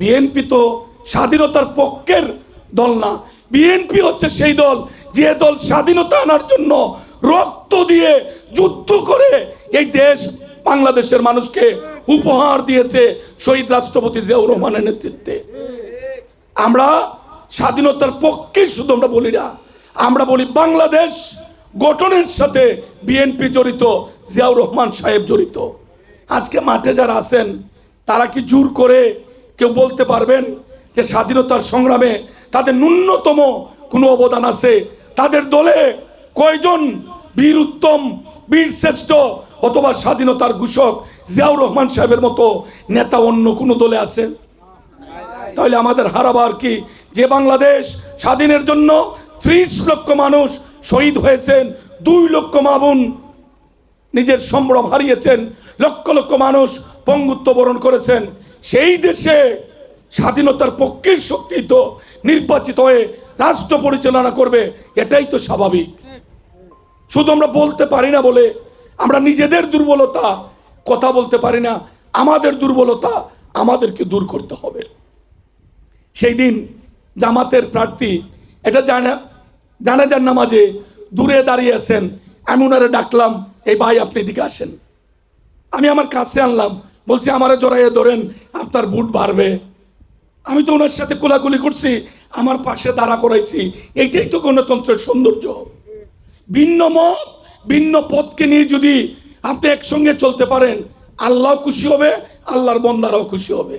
BNP তো স্বাধীনতার পক্ষের দল না। বিএনপি হচ্ছে সেই দল, যে দল স্বাধীনতা আনার জন্য রক্ত দিয়ে যুদ্ধ করে এই দেশ বাংলাদেশের মানুষকে উপহার দিয়েছে শহীদ রাষ্ট্রপতি জিয়াউর রহমানের নেতৃত্বে। আমরা স্বাধীনতার পক্ষে শুধু আমরা বলি না, আমরা বলি বাংলাদেশ গঠনের সাথে বিএনপি জড়িত, জিয়াউর রহমান সাহেব জড়িত। আজকে মাঠে যারা আছেন, তারা কি জোর করে কেউ বলতে পারবেন যে স্বাধীনতার সংগ্রামে তাদের ন্যূনতম কোনো অবদান আছে? তাদের দলে কয়জন বীর উত্তম, বীর শ্রেষ্ঠ অথবা স্বাধীনতার ঘোষক জিয়াউর রহমান সাহেবের মতো নেতা অন্য কোনো দলে আছে? তাহলে আমাদের হারাবার কি? যে বাংলাদেশ স্বাধীনের জন্য ত্রিশ লক্ষ মানুষ শহীদ হয়েছেন, দুই লক্ষ মামুন নিজের সম্ভ্রম হারিয়েছেন, লক্ষ লক্ষ মানুষ পঙ্গুত্ব বরণ করেছেন। সেই দেশে স্বাধীনতার পক্ষের শক্তি তো নির্বাচিত হয়ে রাষ্ট্র পরিচালনা করবে, এটাই তো স্বাভাবিক। শুধু আমরা বলতে পারি না বলে আমরা নিজেদের দুর্বলতা কথা বলতে পারি না, আমাদের দুর্বলতা আমাদেরকে দূর করতে হবে। সেই দিন জামাতের প্রার্থী, এটা জানা জানা জানাজার নামাজে দূরে দাঁড়িয়ে আছেন, আমি ওনারে ডাকলাম, এই ভাই, আপনি এদিকে আসেন। আমি আমার কাছে আনলাম, বলছি, আমারে জড়াইয়ে ধরেন আপনার বুট বাড়বে। আমি তো ওনার সাথে কোলাকুলি করছি, আমার পাশে দাঁড়া করাইছি। এইটাই তো গণতন্ত্রের সৌন্দর্য। ভিন্ন মত, ভিন্ন পথকে নিয়ে যদি আপনি একসঙ্গে চলতে পারেন, আল্লাহ খুশি হবে, আল্লাহর বন্দারাও খুশি হবে।